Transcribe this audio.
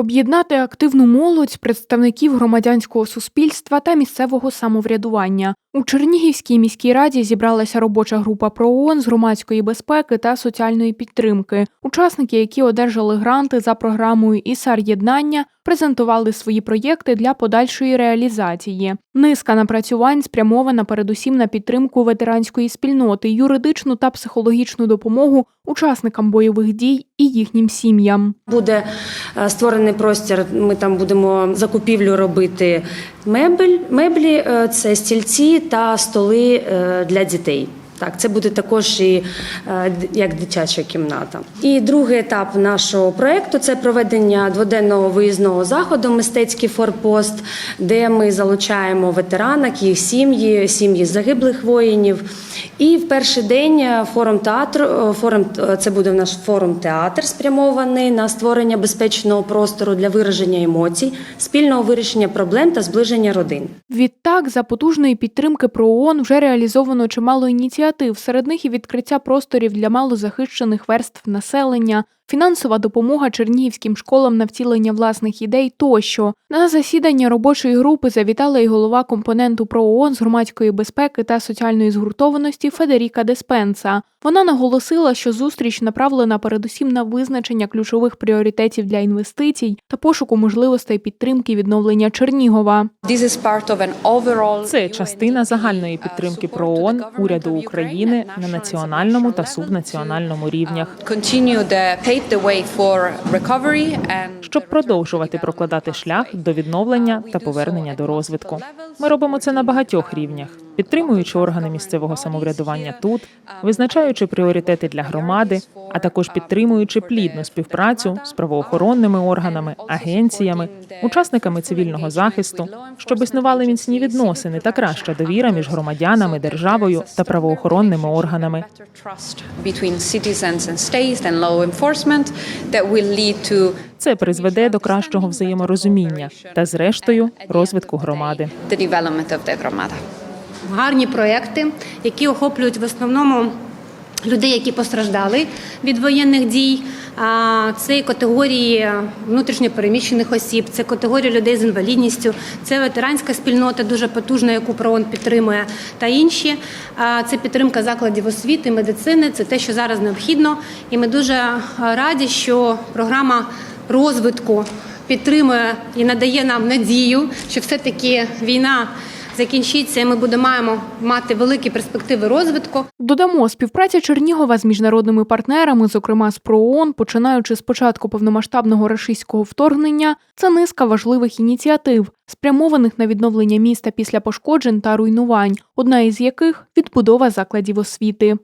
об'єднати активну молодь, представників громадянського суспільства та місцевого самоврядування. У Чернігівській міській раді зібралася робоча група ПРООН з громадської безпеки та соціальної підтримки. Учасники, які одержали гранти за програмою ІСАР єднання, презентували свої проєкти для подальшої реалізації. Низка напрацювань спрямована передусім на підтримку ветеранської спільноти, юридичну та психологічну допомогу учасникам бойових дій і їхнім сім'ям. Буде е, створений простір. Ми там будемо закупівлю робити мебель, меблі, е, це стільці та столи е, для дітей. Так, це буде також і е, як дитяча кімната. І другий етап нашого проекту це проведення дводенного виїзного заходу мистецький форпост, де ми залучаємо ветеранок, їх сім'ї, сім'ї загиблих воїнів. І в перший день е, форум театру е, форум це буде наш форум театр спрямований на створення безпечного простору для вираження емоцій, спільного вирішення проблем та зближення родин. Відтак, за потужної підтримки ПРООН вже реалізовано чимало ініціатив. Серед них і відкриття просторів для малозахищених верств населення, фінансова допомога чернігівським школам на втілення власних ідей тощо. На засідання робочої групи завітала і голова компоненту ПРООН з громадської безпеки та соціальної згуртованості Федеріка Деспенса. Вона наголосила, що зустріч направлена передусім на визначення ключових пріоритетів для інвестицій та пошуку можливостей підтримки відновлення Чернігова. Це частина загальної підтримки ПРООН, уряду України на національному та субнаціональному рівнях, щоб продовжувати прокладати шлях до відновлення та повернення до розвитку. Ми робимо це на багатьох рівнях, підтримуючи органи місцевого самоврядування тут, визначаючи пріоритети для громади, а також підтримуючи плідну співпрацю з правоохоронними органами, агенціями, учасниками цивільного захисту, щоб існували міцні відносини та краща довіра між громадянами, державою та правоохоронними органами. Це призведе до кращого взаєморозуміння та, зрештою, розвитку громади. Гарні проекти, які охоплюють в основному людей, які постраждали від воєнних дій. Це категорії внутрішньопереміщених осіб, це категорія людей з інвалідністю, це ветеранська спільнота, дуже потужна, яку ПРООН підтримує, та інші. Це підтримка закладів освіти, медицини. Це те, що зараз необхідно. І ми дуже раді, що програма розвитку підтримує і надає нам надію, що все-таки війна закінчиться, і ми будемо маємо мати великі перспективи розвитку. Додамо, співпраця Чернігова з міжнародними партнерами, зокрема з ПРООН, починаючи з початку повномасштабного рашистського вторгнення, це низка важливих ініціатив, спрямованих на відновлення міста після пошкоджень та руйнувань, одна із яких відбудова закладів освіти.